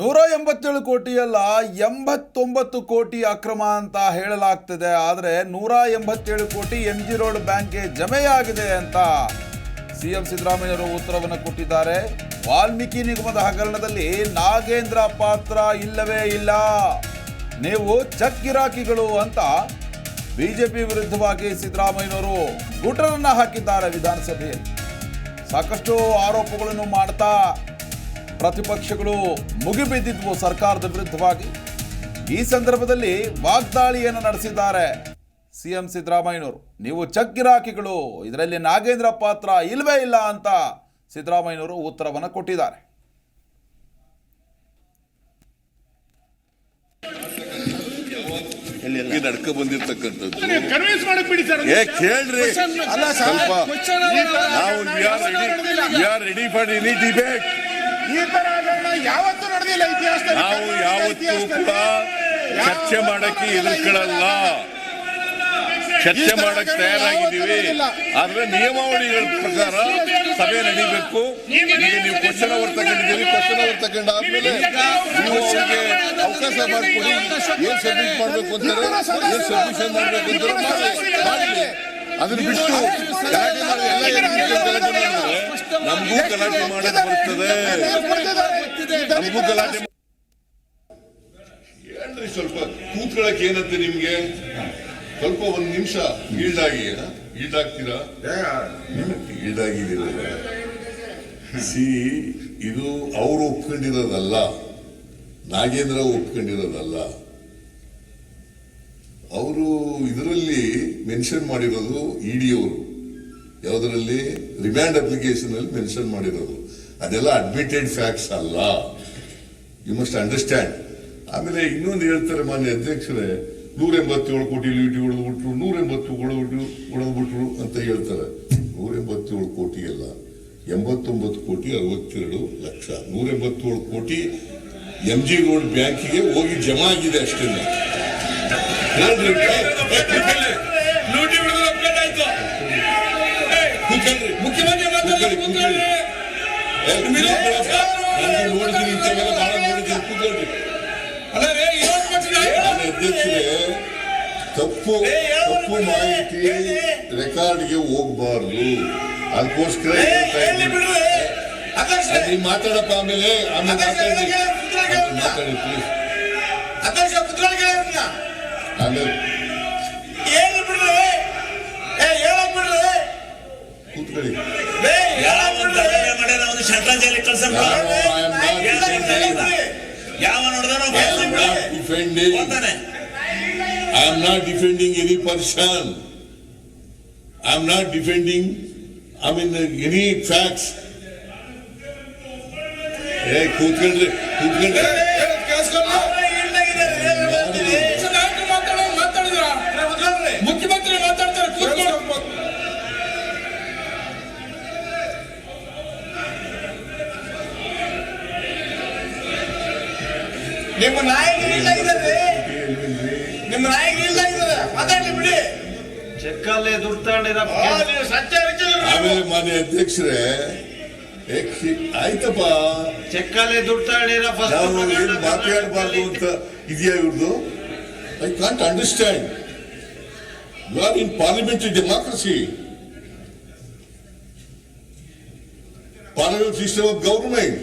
ನೂರ ಎಂಬತ್ತೇಳು ಕೋಟಿಯಲ್ಲ ಎಂಬತ್ತೊಂಬತ್ತು ಕೋಟಿ ಅಕ್ರಮ ಅಂತ ಹೇಳಲಾಗ್ತಿದೆ. ಆದರೆ ನೂರ ಎಂಬತ್ತೇಳು ಕೋಟಿ ಎಂ ಜಿ ರೋಡ್ ಬ್ಯಾಂಕ್ಗೆ ಜಮೆಯಾಗಿದೆ ಅಂತ ಸಿಎಂ ಸಿದ್ದರಾಮಯ್ಯರು ಉತ್ತರವನ್ನು ಕೊಟ್ಟಿದ್ದಾರೆ. ವಾಲ್ಮೀಕಿ ನಿಗಮದ ಹಗರಣದಲ್ಲಿ ನಾಗೇಂದ್ರ ಪಾತ್ರ ಇಲ್ಲವೇ ಇಲ್ಲ. ನೀವು ಚೆಕ್ ಗಿರಾಕಿಗಳು ಅಂತ ಬಿಜೆಪಿ ವಿರುದ್ಧವಾಗಿ ಸಿದ್ದರಾಮಯ್ಯನವರು ಗುಟರನ್ನು ಹಾಕಿದ್ದಾರೆ ವಿಧಾನಸಭೆಯಲ್ಲಿ. ಸಾಕಷ್ಟು ಆರೋಪಗಳನ್ನು ಮಾಡ್ತಾ ಪ್ರತಿಪಕ್ಷಗಳು ಮುಗಿಬಿದ್ದಿದ್ವು ಸರ್ಕಾರದ ವಿರುದ್ಧವಾಗಿ. ಈ ಸಂದರ್ಭದಲ್ಲಿ ವಾಗ್ದಾಳಿಯನ್ನು ನಡೆಸಿದ್ದಾರೆ ಸಿಎಂ ಸಿದ್ದರಾಮಯ್ಯನವರು. ನೀವು ಚೆಕ್ ಗಿರಾಕಿಗಳು ಇದರಲ್ಲಿ ನಾಗೇಂದ್ರ ಪಾತ್ರ ಇಲ್ವೇ ಇಲ್ಲ ಅಂತ ಸಿದ್ದರಾಮಯ್ಯನವರು ಉತ್ತರವನ್ನು ಕೊಟ್ಟಿದ್ದಾರೆ. ನಡ್ಕ ಬಂದಿರ್ತಕ್ಕಂಥದ್ದು. ಕನ್ವಿನ್ಸ್ ಮಾಡಕ್ ಬಿಡಿ ಸರ್. ಏ ಕೇಳ್ರಿ. ಅಲ್ಲ ಸ್ವಲ್ಪ ನಾವು ನಾವು we are ready for any debate ಈ ತರ ಯಾವತ್ತೂ ನಡೆದಿಲ್ಲ ಇತಿಹಾಸದಲ್ಲಿ. ನಾವು ಯಾವತ್ತೂ ಕೂಡ ಚರ್ಚೆ ಮಾಡಕ್ಕೆ ಎದುರುಗಳಲ್ಲ ಎದುರ್ಕೊಳ್ಳಲ್ಲ ಚರ್ಚೆ ಮಾಡಕ್ ತಯಾರಾಗಿದ್ದೀವಿ. ಆದ್ರೆ ನಿಯಮಾವಳಿಗಳ ಪ್ರಕಾರ ಸಭೆ ನಡೀಬೇಕು. ಈಗ ನೀವು ಕ್ವಶನ್ ಅವರ್ ತಗೊಂಡಿದ್ದೀರಿ ಕ್ವಶನ್ ಅವರ್ ತಗೊಂಡಾದ್ಮೇಲೆ ನೀವು ಅವರಿಗೆ ಅವಕಾಶ ಮಾಡಿಕೊಡಿ. ಏನ್ ಸಬ್ಮಿಟ್ ಮಾಡ್ಬೇಕು ಅಂತಾರೆ? ಏನ್ ಸಬ್ಮಿಷನ್ ಮಾಡ್ಬೇಕು ಅಂತಾರೆ? ಅದನ್ನ ಬಿಟ್ಟು ನಮಗೂ ಗಲಾಟೆ ಮಾಡೋದು ಬರ್ತದೆ ನಮಗೂ ಗಲಾಟೆ ಹೇಳ್ರಿ ಸ್ವಲ್ಪ ಕೂತ್ಕೊಳಕ್ ಏನಂತೆ ನಿಮ್ಗೆ? ಸ್ವಲ್ಪ ಒಂದ್ ನಿಮಿಷ ಈಲ್ಡಾಗಿ ಈಲ್ಡಾಗ್ತೀರಾ ಈಲ್ಡಾಗಿದ್ದೀರಲ್ಲ ಸಿ ಇದು ಅವ್ರು ಒಪ್ಕೊಂಡಿರೋದಲ್ಲ. ನಾಗೇಂದ್ರ ಒಪ್ಕೊಂಡಿರೋದಲ್ಲ. ಅವರು ಇದರಲ್ಲಿ ಮೆನ್ಷನ್ ಮಾಡಿರೋದು ಇಡಿ ಅವರು ಯಾವುದರಲ್ಲಿ? ರಿಮ್ಯಾಂಡ್ ಅಪ್ಲಿಕೇಶನ್ ಅಲ್ಲಿ ಮೆನ್ಷನ್ ಮಾಡಿರೋದು. ಅದೆಲ್ಲ ಅಡ್ಮಿಟೆಡ್ ಫ್ಯಾಕ್ಟ್ಸ್ ಅಲ್ಲ. ಯು ಮಸ್ಟ್ ಅಂಡರ್ಸ್ಟ್ಯಾಂಡ್ ಆಮೇಲೆ ಇನ್ನೊಂದು ಹೇಳ್ತಾರೆ ಮಾನ್ಯ ಅಧ್ಯಕ್ಷರೇ ನೂರ ಎಂಬತ್ತೇಳು ಕೋಟಿ ಲೀಟಿ ಹೊಡೆದ್ಬಿಟ್ರು ನೂರ ಎಂಬತ್ತು ಹೊಡೆದ್ಬಿಟ್ರು ಅಂತ ಹೇಳ್ತಾರೆ. ನೂರ ಎಂಬತ್ತೇಳು ಕೋಟಿ ಅಲ್ಲ, ಎಂಬತ್ತೊಂಬತ್ತು ಕೋಟಿ ಅರವತ್ತೆರಡು ಲಕ್ಷ. ನೂರ ಎಂಬತ್ತೇಳು ಕೋಟಿ ಎಂ ಜಿ ರೋಡ್ ಬ್ಯಾಂಕಿಗೆ ಹೋಗಿ ಜಮಾ ಆಗಿದೆ ಅಷ್ಟೇ ಲೂಟಿ ಹೊಡೆದ್ರೆ ಅಪ್ಡೇಟ್ ಆಯ್ತು. ಮುಖ್ಯಮಂತ್ರಿ ತಪ್ಪು ತಪ್ಪು ಮಾಹಿತಿ ರೆಕಾರ್ಡ್ಗೆ ಹೋಗ್ಬಾರ್ದು ಅದಕ್ಕೋಸ್ಕರ ನೀವ್ ಮಾತಾಡಪ್ಪ ಆಮೇಲೆ ಆಮೇಲೆ ಮಾತಾಡಿ ಮಾತಾಡಿ ಪ್ಲೀಸ್ ಏನು ಬಿಡ್ಲೇ ಏ ಹೇಳೋ ಬಿಡ್ಲೇ ಕೂತ್ಕೊಳ್ಳಿ. ರೀ ಯಾರು ನಡದರೋ ಡಿಫೆಂಡ್ ನೀ I am not defending any person I am not defending I mean any facts ಏ ಕೂತ್ಕೊಳ್ಳಿ ನಿಮ್ಮ ನಾಯಕರು ಇಲ್ಲ ಇದ್ದಾರೆ ನಿಮ್ಮ ನಾಯಕರು ಇಲ್ಲ ಇದ್ದಾರೆ ಮಾತಾಡ್ಲಿ ಬಿಡಿ. ಚೆಕ್ಕಲ್ಲಿ ದುಡ್ಡು ತಗೊಂಡಿರ ನೀವು ಸತ್ಯ ಆಮೇಲೆ ಮಾನ್ಯ ಅಧ್ಯಕ್ಷರೇ ಆಯ್ತಪ್ಪ. ಚೆಕ್ಕಲ್ಲಿ ದುಡ್ಡು ತಗೊಂಡಿರ ನಾವು ಏನು ಮಾತಾಡಬಾರ್ದು ಅಂತ ಇದೆಯಾ ಇವ್ರದ್ದು I can't understand you are in parliamentary democracy parliament system of government